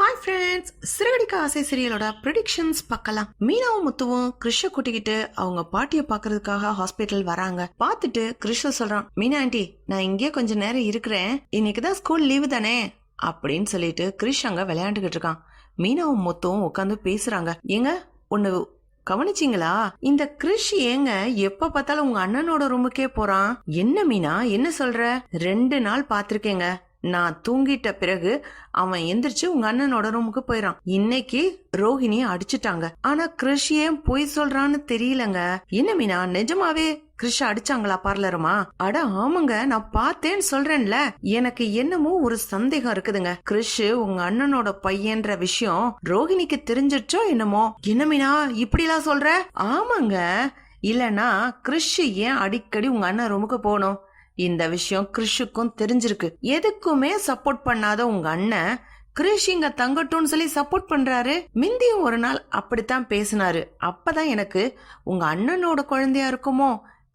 Hi friends Siragadikka ஆசை சீரியலோட predictions பார்க்கலாம். மீனாவும் முத்துவும் கிருஷ கூட்டிக்கிட்டு அவங்க பாட்டியை பார்க்கறதுக்காக ஹாஸ்பிட்டல் வராங்க. பார்த்துட்டு கிருஷ சொல்றான் மீனா ஆண்டி நான் இங்கேயே கொஞ்ச நேரம் இருக்கிறேன். இன்னைக்கு தான் ஸ்கூல் லீவு தானே? அப்படின்னு சொல்லிட்டு கிருஷ் அங்க விளையாண்டுகிட்டு இருக்கான். மீனாவும் முத்துவும் உட்காந்து பேசுறாங்க ஏங்க ஒன்னு கவனிச்சிங்களா? இந்த கிருஷ் ஏங்க எப்ப பார்த்தாலும் உங்க அண்ணனோட ரூமுக்கே போறான்? என்ன மீனா? என்ன சொல்ற? ரெண்டு நாள் பாத்திருக்கேங்க நான் தூங்கிட்ட பிறகு அவன் எந்திரிச்சு உங்க அண்ணனோட ரூமுக்கு போயிடான் இன்னைக்கு ரோஹிணிய அடிச்சுட்டாங்க. ஆனா கிருஷ் ஏன் பொய் சொல்றான்னு தெரியலங்க. என்ன மீனா நிஜமாவே கிருஷ் அடிச்சாங்களா பார்லருமா? அட ஆமாங்க நான் பார்த்தேன்னு சொல்றேன்ல. எனக்கு என்னமோ ஒரு சந்தேகம் இருக்குதுங்க. கிருஷ் உங்க அண்ணனோட பையன்ற விஷயம் ரோஹிணிக்கு தெரிஞ்சிச்சோ என்னமோ? என்ன மீனா இப்படிலாம் சொல்ற? ஆமாங்க. இல்லனா கிருஷ் ஏன் அடிக்கடி உங்க அண்ணன் ரூமுக்கு போகணும்? இந்த விஷயம் கிறிஷுக்கும் தெரிஞ்சிருக்கு. எதுக்குமே சப்போர்ட் பண்ணாத உங்க அண்ணன் கிரிஷ் இங்க தங்கட்டும்னு சொல்லி சப்போர்ட் பண்றாரு. மிந்தியும் ஒரு நாள் அப்படித்தான் பேசினாரு. அப்பதான் எனக்கு உங்க அண்ணனோட குழந்தையா இருக்குமோ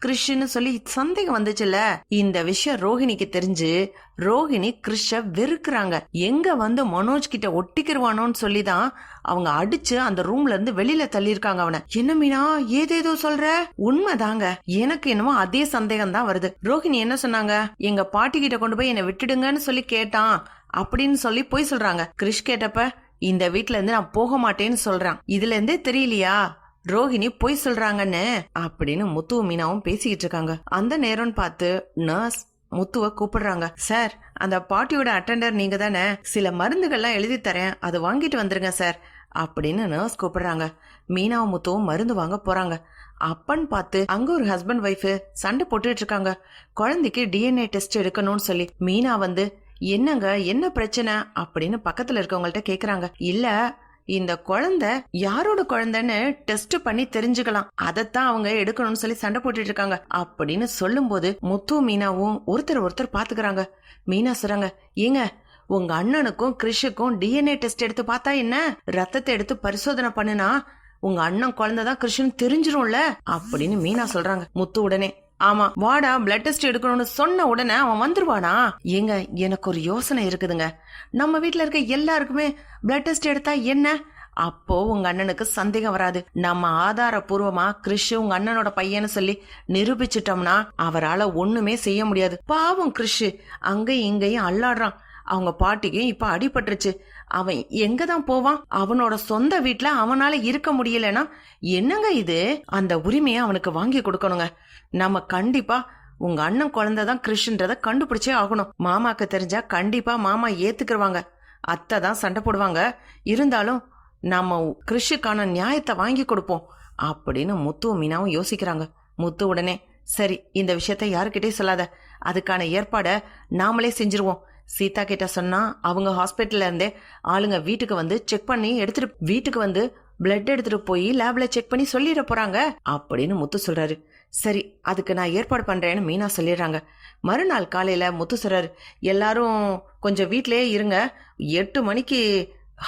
கிறிஷ்னு சொல்லி சந்தேகம் வந்துச்சுல இந்த விஷயம் ரோஹிணிக்கு தெரிஞ்சு ரோஹிணி கிறிஷ வெறுக்கிறாங்க. எங்க வந்து மனோஜ் கிட்ட ஒட்டிக்கிருவானோன்னு சொல்லிதான் அவங்க அடிச்சு அந்த ரூம்ல இருந்து வெளியில தள்ளியிருக்காங்க அவனை. என்ன மீனா ஏதேதோ சொல்ற? உண்மைதாங்க. எனக்கு என்னமோ அதே சந்தேகம் தான் வருது. ரோஹிணி என்ன சொன்னாங்க? எங்க பாட்டி கிட்ட கொண்டு போய் என்னை விட்டுடுங்கன்னு சொல்லி கேட்டான். அப்படின்னு சொல்லி போய் சொல்றாங்க. கிருஷ் கேட்டப்ப இந்த வீட்ல இருந்து நான் போக மாட்டேன்னு சொல்றான். இதுல இருந்தே தெரியலையா? ரோஹிணி பொய் சொல்றாங்கன்னு அப்படின்னு முத்துவும் மீனாவும் பேசிக்கிட்டு இருக்காங்க. அந்த நேரம்னு பார்த்து நர்ஸ் முத்துவ கூப்பிடுறாங்க. சார் அந்த பாட்டியோட அட்டெண்டர் நீங்க தானே? சில மருந்துகள்லாம் எழுதி தரேன். அதை வாங்கிட்டு வந்துருங்க சார். அப்படின்னு நர்ஸ் கூப்பிடுறாங்க. மீனாவும் முத்துவும் மருந்து வாங்க போறாங்க. அப்பன்னு பார்த்து அங்க ஒரு ஹஸ்பண்ட் ஒய்ஃப் சண்டை போட்டுட்டு இருக்காங்க. குழந்தைக்கு டிஎன்ஏ டெஸ்ட் எடுக்கணும்னு சொல்லி மீனா வந்து என்னங்க என்ன பிரச்சனை? அப்படின்னு பக்கத்துல இருக்கவங்கள்ட்ட கேக்குறாங்க. இல்ல இந்த குழந்தை யாரோட குழந்தைன்னு டெஸ்ட் பண்ணி தெரிஞ்சுக்கலாம். அதைத்தான் அவங்க எடுக்கணும்னு சொல்லி சண்டை போட்டுட்டு இருக்காங்க. அப்படின்னு சொல்லும்போது முத்து மீனாவும் ஒருத்தர் ஒருத்தர் பாத்துக்கிறாங்க. மீனா சொல்றாங்க ஏங்க உங்க அண்ணனுக்கும் கிறிஷுக்கும் டிஎன்ஏ டெஸ்ட் எடுத்து பார்த்தா என்ன? ரத்தத்தை எடுத்து பரிசோதனை பண்ணுனா உங்க அண்ணன் குழந்தைதான் கிருஷ்ணன் தெரிஞ்சிரும்ல? அப்படின்னு மீனா சொல்றாங்க. முத்து உடனே ஆமா வாடா பிளட் டெஸ்ட் எடுக்கணும்னு சொன்ன உடனே அவன் வந்துருவானா? ஏங்க எனக்கு ஒரு யோசனை இருக்குதுங்க. நம்ம வீட்ல இருக்க எல்லாருக்குமே பிளட் டெஸ்ட் எடுத்தா என்ன? அப்போ உங்க அண்ணனுக்கு சந்தேகம் வராது. நம்ம ஆதாரபூர்வமா கிறிஷ் உங்க அண்ணனோட பையன்னு சொல்லி நிரூபிச்சிட்டோம்னா அவரால ஒண்ணுமே செய்ய முடியாது. பாவம் கிறிஷ். அங்கேயும் இங்கேயும் அல்லாடுறான் அவங்க பாட்டிக்கும் இப்ப அடிபட்டுருச்சு. அவன் எங்க தான் போவான்? அவனோட சொந்த வீட்ல அவனால இருக்க முடியலனா என்னங்க இது? அந்த உரிமையை அவனுக்கு வாங்கி கொடுக்கணுங்க. நம்ம கண்டிப்பா உங்க அண்ணன் குழந்தை தான் கிறிஷ்ன்றத கண்டுபிடிச்சே ஆகணும். மாமாக்கு தெரிஞ்சா கண்டிப்பா மாமா ஏத்துக்குருவாங்க. அத்தை தான் சண்டை போடுவாங்க. இருந்தாலும் நம்ம கிருஷிக்கான நியாயத்தை வாங்கி கொடுப்போம் அப்படின்னு முத்துவும் மீனாவும் யோசிக்கிறாங்க. முத்து உடனே சரி இந்த விஷயத்த யாருக்கிட்டே சொல்லாத. அதுக்கான ஏற்பாடை நாமளே செஞ்சிருவோம். சீதா கிட்ட சொன்னா அவங்க ஹாஸ்பிட்டல்ல இருந்தே ஆளுங்க வீட்டுக்கு வந்து செக் பண்ணி எடுத்துட்டு வீட்டுக்கு வந்து பிளட் எடுத்துட்டு போய் லேப்ல செக் பண்ணி சொல்லிட போறாங்க அப்படின்னு முத்து சொல்றாரு. சரி அதுக்கு நான் ஏற்பாடு பண்றேன்னு மீனா சொல்லிடுறாங்க. மறுநாள் காலையில முத்து சொல்றாரு எல்லாரும் கொஞ்சம் வீட்லயே இருங்க. எட்டு மணிக்கு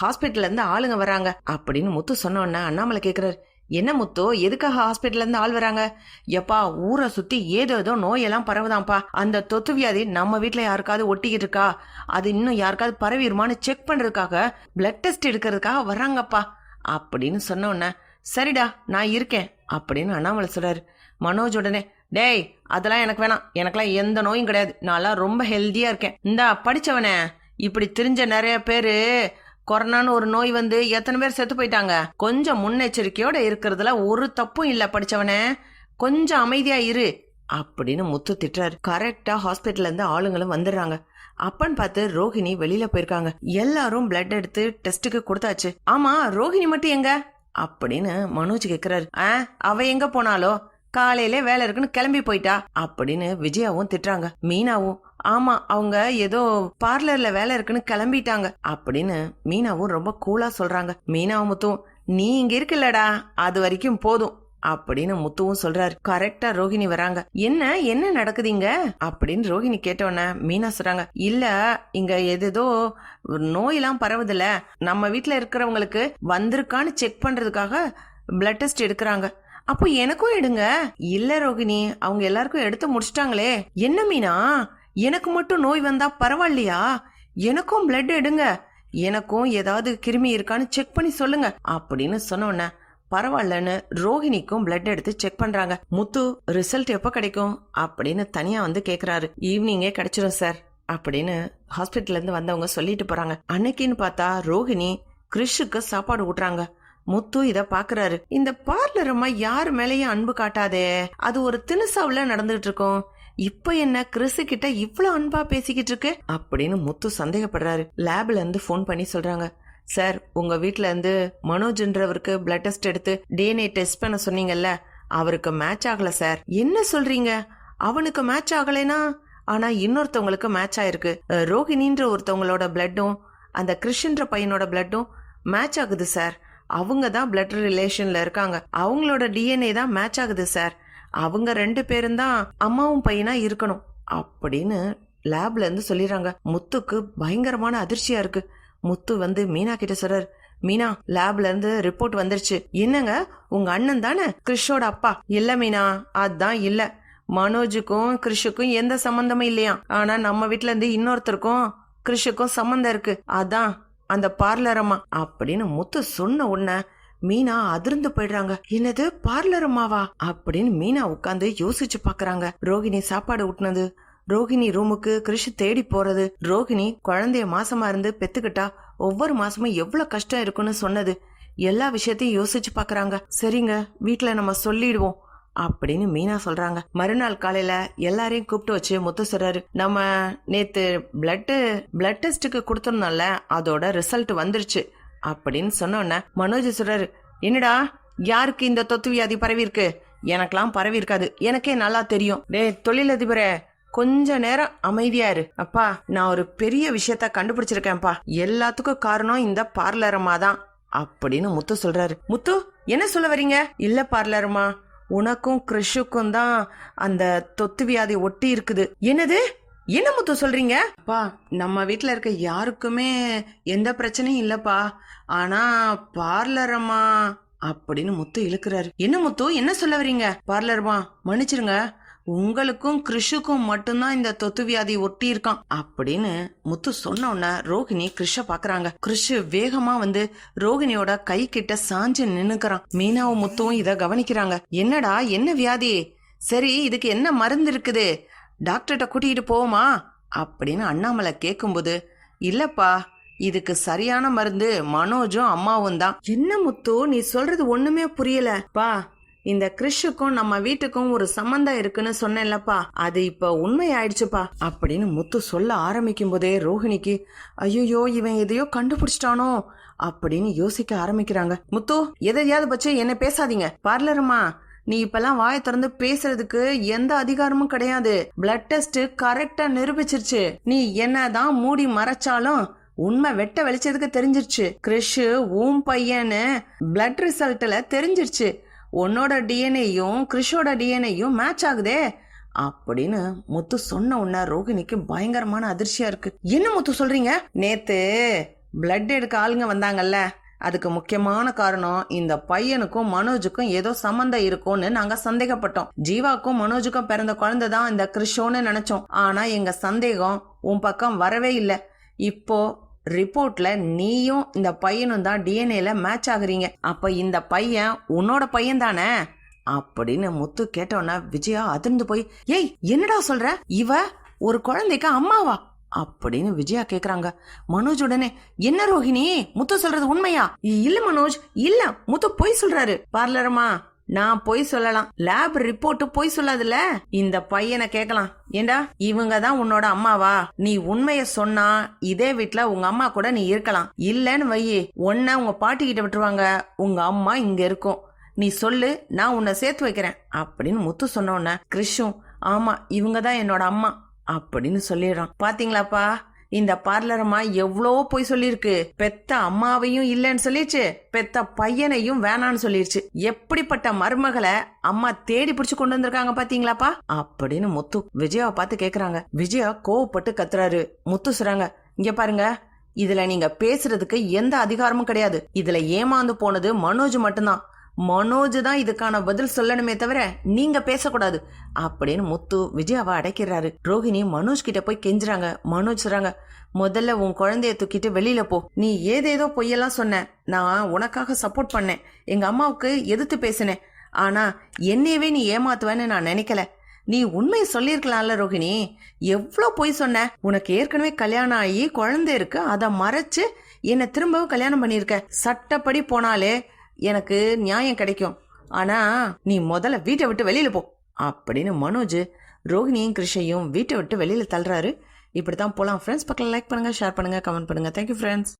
ஹாஸ்பிட்டல்ல இருந்து ஆளுங்க வராங்க அப்படின்னு முத்து சொன்னோன்னா அண்ணாமலை கேக்குறாரு என்ன முத்தோ எதுக்காக ஹாஸ்பிட்டல்ல இருந்து ஆள் வராங்க? எப்பா ஊரை சுத்தி ஏதோ ஏதோ நோயெல்லாம் பரவுதாம்ப்பா அந்த தொத்து வியாதி நம்ம வீட்டுல யாருக்காவது ஒட்டிக்கிட்டு இருக்கா? அது இன்னும் யாருக்காவது பரவிடுமான்னு செக் பண்றதுக்காக பிளட் டெஸ்ட் எடுக்கிறதுக்காக வர்றாங்கப்பா. அப்படின்னு சொன்ன சரிடா நான் இருக்கேன் அப்படின்னு அண்ணாமலை சொல்றாரு. மனோஜ் உடனே டேய் அதெல்லாம் எனக்கு வேணாம். எனக்கெல்லாம் எந்த நோயும் கிடையாது. நான்லாம் ரொம்ப ஹெல்த்தியா இருக்கேன். இந்தா படிச்சவனே இப்படி தெரிஞ்ச நிறைய பேரு கொரோனான்னு ஒரு நோய் வந்து எத்தனை பேர் செத்து போயிட்டாங்க? கொஞ்சம் முன்னெச்சரிக்கையோட இருக்கிறதுல ஒரு தப்பும் இல்ல படிச்சவனே. கொஞ்சம் அமைதியா இரு அப்படின்னு முத்து திட்டுறாரு. கரெக்டா ஹாஸ்பிட்டல்ல இருந்து ஆளுங்களும் வந்துடுறாங்க. அப்பன்னு பார்த்து ரோஹிணி வெளியில போயிருக்காங்க. எல்லாரும் பிளட் எடுத்து டெஸ்ட்டுக்கு கொடுத்தாச்சு. ஆமா ரோஹிணி மட்டும் எங்க? அப்படின்னு மனோஜ் கேக்குறாரு. ஆ அவ எங்க போனாலோ? காலையில வேலை இருக்குன்னு கிளம்பி போயிட்டா? அப்படின்னு விஜயாவும் திட்டுறாங்க. மீனாவும் ஆமா அவங்க ஏதோ பார்லர்ல வேலை இருக்குன்னு கிளம்பிட்டாங்க. அப்படின்னு மீனாவும் ரொம்ப கூலா சொல்றாங்க. மீனாவும் முத்தும் நீ இங்க இருக்குல்லடா அது வரைக்கும் போதும். அப்படின்னு முத்துவும் சொல்றாரு. கரெக்டா ரோஹிணி வராங்க. என்ன? என்ன நடக்குதுங்க அப்படின்னு ரோஹிணி கேட்டோன்னே மீனா சொல்றாங்க. இல்ல இங்க எதோ நோயெல்லாம் பரவுதுல நம்ம வீட்டுல இருக்கிறவங்களுக்கு வந்திருக்கான்னு செக் பண்றதுக்காக பிளட் டெஸ்ட் எடுக்கிறாங்க. அப்போ எனக்கும் எடுங்க. இல்ல ரோகிணி அவங்க எல்லாருக்கும் எடுத்து முடிச்சிட்டாங்களே. என்ன மீனா? எனக்கு மட்டும் நோய் வந்தா பரவாயில்லையா? எனக்கும் பிளட் எடுங்க. எனக்கும் ஏதாவது கிருமி இருக்கான்னு செக் பண்ணி சொல்லுங்க. அப்படின்னு சொன்னோன்ன பரவாயில்லன்னு ரோஹிணிக்கும் பிளட் எடுத்து செக் பண்றாங்க. முத்து ரிசல்ட் எப்ப கிடைக்கும்? அப்படின்னு தனியா வந்து கேக்குறாரு. ஈவினிங்கே கிடைச்சிரும் சார் அப்படின்னு ஹாஸ்பிட்டல்ல இருந்து வந்தவங்க சொல்லிட்டு போறாங்க. அன்னைக்குன்னு பார்த்தா ரோஹிணி கிறிஷுக்கு சாப்பாடு ஊட்டுறாங்க. முத்து இத பாக்குறாரு. இந்த பார்லர் அம்மா யாரு மேலயும் அன்பு காட்டாதே. அது ஒரு தினுசாவுல நடந்துகிட்டு இருக்கும் இப்ப என்ன கிறிஸு கிட்ட இவ்ளோ அன்பா பேசிக்கிட்டு இருக்கு? அப்படின்னு முத்து சந்தேகப்படுறாரு. லேப்ல இருந்து ஃபோன் பண்ணி சொல்றாங்க. சார் உங்க வீட்ல இருந்து மனோஜ்ன்றவருக்கு பிளட் டெஸ்ட் எடுத்து டிஎன்ஏ டெஸ்ட் பண்ண சொன்னீங்கல்ல அவருக்கு மேட்ச் ஆகல சார். என்ன சொல்றீங்க? அவனுக்கு மேட்ச் ஆகலைனா? ஆனா இன்னொருத்தவங்களுக்கு மேட்ச் ஆயிருக்கு. ரோஹிணின்ற ரோகிணின்ற ஒருத்தவங்களோட பிளட்டும் அந்த கிறிஷன்ற பையனோட பிளட்டும் மேட்ச் ஆகுது சார். அவங்க தான் பிளட் ரிலேஷன்ல இருக்காங்க. அவங்களோட டிஎன்ஏ தான் மேட்ச் ஆகுது சார் அவங்க ரெண்டு பேரும் தான் அம்மாவும் பையனா இருக்கணும். அப்படின்னு லேப்ல இருந்து சொல்லிடுறாங்க. முத்துக்கு பயங்கரமான அதிர்ச்சியா இருக்கு. முத்து வந்து மீனா கிட்ட சொல்றாரு மீனா லேப்ல இருந்து ரிப்போர்ட் வந்துருச்சு. என்னங்க? உங்க அண்ணன் தானே? கிறிஷோட அப்பா. இல்ல மீனா. அதான் இல்ல. மனோஜுக்கும் கிறிஷுக்கும் எந்த சம்பந்தமும் இல்லையா ஆனா நம்ம வீட்டுல இருந்து இன்னொருத்தருக்கும் கிறிஷுக்கும் சம்மந்தம் இருக்கு. அதான் அந்த பார்லரம்மா அப்படின்னு முத்து சொன்ன உடனே மீனா அதிர்ந்து போயிடுறாங்க. என்னது பார்லர் அம்மாவா? அப்படின்னு மீனா உட்காந்து யோசிச்சு பாக்குறாங்க. ரோகிணி சாப்பாடு ஊட்டினது. ரோகிணி ரூமுக்கு கிருஷ் தேடி போறது. ரோகிணி குழந்தைய மாசமா இருந்து பெத்துக்கிட்டா ஒவ்வொரு மாசமும் எவ்வளவு கஷ்டம் இருக்குன்னு சொன்னது. எல்லா விஷயத்தையும் யோசிச்சு பாக்குறாங்க. சரிங்க வீட்டுல நம்ம சொல்லிடுவோம். அப்படின்னு மீனா சொல்றாங்க. மறுநாள் காலையில எல்லாரையும் கூப்பிட்டு வச்சு முத்து சொல்றாரு நம்ம நேத்து பிளட்டு பிளட் டெஸ்ட்டுக்கு கொடுத்துருந்தோம்ல அதோட ரிசல்ட் வந்துருச்சு அப்படின்னு சொன்ன மனோஜ் சொல்றாரு என்னடா யாருக்கு இந்த தொத்து வியாதி பரவி இருக்கு? எனக்கெல்லாம் பரவி இருக்காது எனக்கே நல்லா தெரியும். டே தொழிலதிபரே கொஞ்ச நேரம் அமைதியா இரு. அப்பா நான் ஒரு பெரிய விஷயத்த கண்டுபிடிச்சிருக்கேன்ப்பா. எல்லாத்துக்கும் காரணம் இந்த பார்லரம்மா தான் அப்படின்னு முத்து சொல்றாரு. முத்து என்ன சொல்ல வரீங்க? இல்ல பார்லரம்மா உனக்கும் கிறிஷுக்கும் தான் அந்த தொத்து வியாதி ஒட்டி இருக்குது. என்னது? என்ன முத்து சொல்றீங்க? அப்பா நம்ம வீட்டில் இருக்க யாருக்குமே எந்த பிரச்சனையும் இல்லப்பா. ஆனா பார்லரம்மா அப்படின்னு முத்து இழுக்கிறாரு. என்ன முத்து? என்ன சொல்ல வரீங்க? பார்லர்மா மன்னிச்சிருங்க. உங்களுக்கும் கிறிஷுக்கும் மட்டும்தான் இந்த தொத்து வியாதி ஒட்டி இருக்கான் அப்படின்னு முத்து சொன்ன உடனே ரோகிணி கிறிஷ பாக்குறாங்க. கிறிஷ் வேகமா வந்து ரோகிணியோட கை கிட்ட சாஞ்சு நின்னுக்கிறான். மீனாவும் முத்துவும் இத கவனிக்கிறாங்க. என்னடா என்ன வியாதி? சரி இதுக்கு என்ன மருந்து இருக்குது? டாக்டர்கிட்ட கூட்டிகிட்டு போவோமா? அப்படின்னு அண்ணாமலை கேட்கும்போது இல்லப்பா இதுக்கு சரியான மருந்து மனோஜும் அம்மாவும் தான் என்ன முத்து நீ சொல்றது ஒண்ணுமே புரியல. பா இந்த கிறிஷுக்கும் நம்ம வீட்டுக்கும் ஒரு சம்பந்தம் இருக்குன்னு சொன்னேன்லப்பா. அது இப்ப உண்மை ஆயிடுச்சுப்பா அப்படின்னு முத்து சொல்ல ஆரம்பிக்கும் போதே ரோஹிணிக்கு ஐயோ இவன் எதையோ கண்டுபிடிச்சிட்டானோ அப்படின்னு யோசிக்க ஆரம்பிக்கிறாங்க. முத்து எதையாவது பற்றி என்ன பேசாதீங்க. பார்லருமா நீ இப்பெல்லாம் வாயை திறந்து பேசுறதுக்கு எந்த அதிகாரமும் கிடையாது. பிளட் டெஸ்ட் கரெக்டா நிரூபிச்சிருச்சு. நீ என்னதான் மூடி மறைச்சாலும் உண்மை வெட்ட வெளிச்சதுக்கு தெரிஞ்சிருச்சு. கிறிஷ் உன் பையன்னு பிளட் ரிசல்ட்ல தெரிஞ்சிருச்சு. உன்னோட டிஎன்ஏயும் கிறிஷோட டிஎன்ஏயும் மேட்ச் ஆகுதே அப்படின்னு முத்து சொன்ன உடனே ரோகிணிக்கு பயங்கரமான அதிர்ச்சியா இருக்கு. என்ன முத்து சொல்றீங்க? நேத்து பிளட் எடுக்க ஆளுங்க வந்தாங்கல்ல. அதுக்கு முக்கியமான காரணம் இந்த பையனுக்கும் மனோஜுக்கும் ஏதோ சம்மந்தம் இருக்கும்னு நாங்க சந்தேகப்பட்டோம். ஜீவாக்கும் மனோஜுக்கும் பிறந்த குழந்தை தான் இந்த கிறிஷோன்னு நினைச்சோம். ஆனா எங்க சந்தேகம் உன் பக்கம் வரவே இல்லை. இப்போ ரிப்போர்ட்ல நீயும் இந்த பையனும் தான் டிஎன்ஏல மேட்ச் ஆகுறீங்க. அப்ப இந்த பையன் உன்னோட பையன் தானே? அப்படின்னு முத்து கேட்டோன்னா விஜயா அதிர்ந்து போய் ஏய் என்னடா சொல்ற? இவ ஒரு குழந்தைக்கு அம்மாவா? அப்படின்னு விஜயா கேக்குறாங்க. மனோஜ் உடனே என்ன ரோஹிணி? முத்து சொல்றது உண்மையா? இல்ல மனோஜ் இல்ல. முத்து பொய் சொல்றாரு. பார்லரமா நான் பொய் சொல்லலாம். லேப் ரிப்போர்ட் பொய் சொல்லாதுல்ல? இந்த பையனை கேட்கலாம். ஏண்டா? இவங்க தான் உன்னோட அம்மாவா? நீ உண்மைய சொன்னா இதே வீட்ல உங்க அம்மா கூட நீ இருக்கலாம். இல்லன்னு வையி உன்ன உங்க பாட்டி கிட்ட விட்டுருவாங்க. உங்க அம்மா இங்க இருக்கும். நீ சொல்லு நான் உன்னை சேர்த்து வைக்கிறேன். அப்படின்னு முத்து சொன்ன உடனே கிறிஷும் ஆமா இவங்க தான் என்னோட அம்மா அப்படின்னு சொல்லிடுறான். பாத்தீங்களாப்பா? இந்த பார்லரம்மா எவ்வளோ போய் சொல்லியிருக்கு பெத்த அம்மாவையும் இல்லைன்னு சொல்லிருச்சு பெத்த பையனையும் வேணான்னு சொல்லிருச்சு. எப்படிப்பட்ட மருமகளை அம்மா தேடி பிடிச்சு கொண்டு வந்திருக்காங்க பாத்தீங்களாப்பா? அப்படின்னு முத்து விஜயாவை பார்த்து கேக்குறாங்க. விஜயா கோவப்பட்டு கத்துறாரு. முத்து சொல்றாங்க இங்க பாருங்க இதுல நீங்க பேசுறதுக்கு எந்த அதிகாரமும் கிடையாது. இதுல ஏமாந்து போனது மனோஜ் மட்டும்தான். மனோஜ் தான் இதுக்கான பதில் சொல்லணுமே தவிர நீங்க பேசக்கூடாது அப்படின்னு முத்து விஜயாவை அடைக்கிறாரு. ரோஹிணி மனோஜ் கிட்ட போய் கெஞ்சுறாங்க. மனோஜ் சொல்றாங்க முதல்ல உன் குழந்தைய தூக்கிட்டு வெளியில போ. நீ ஏதேதோ பொய்யெல்லாம் சொன்ன. நான் உனக்காக சப்போர்ட் பண்ணேன். எங்க அம்மாவுக்கு எதிர்த்து பேசினேன். ஆனா என்னையவே நீ ஏமாத்துவேன்னு நான் நினைக்கல. நீ உண்மையை சொல்லியிருக்கலாம்ல ரோஹிணி. எவ்வளோ பொய் சொன்ன. உனக்கு ஏற்கனவே கல்யாணம் ஆகி குழந்தை இருக்கு. அதை மறைச்சு என்னை திரும்பவும் கல்யாணம் பண்ணியிருக்க. சட்டப்படி போனாலே எனக்கு நியாயம் கிடைக்கும். ஆனா நீ முதல்ல வீட்டை விட்டு வெளியில போ. அப்படின்னு மனோஜ் ரோஹிணியும் கிருஷையும் வீட்டை விட்டு வெளியில தள்ளுறாரு. இப்படித்தான் போலாம். ஃப்ரெண்ட்ஸ் பக்கம் லைக் பண்ணுங்க ஷேர் பண்ணுங்க கமெண்ட் பண்ணுங்க. Thank you friends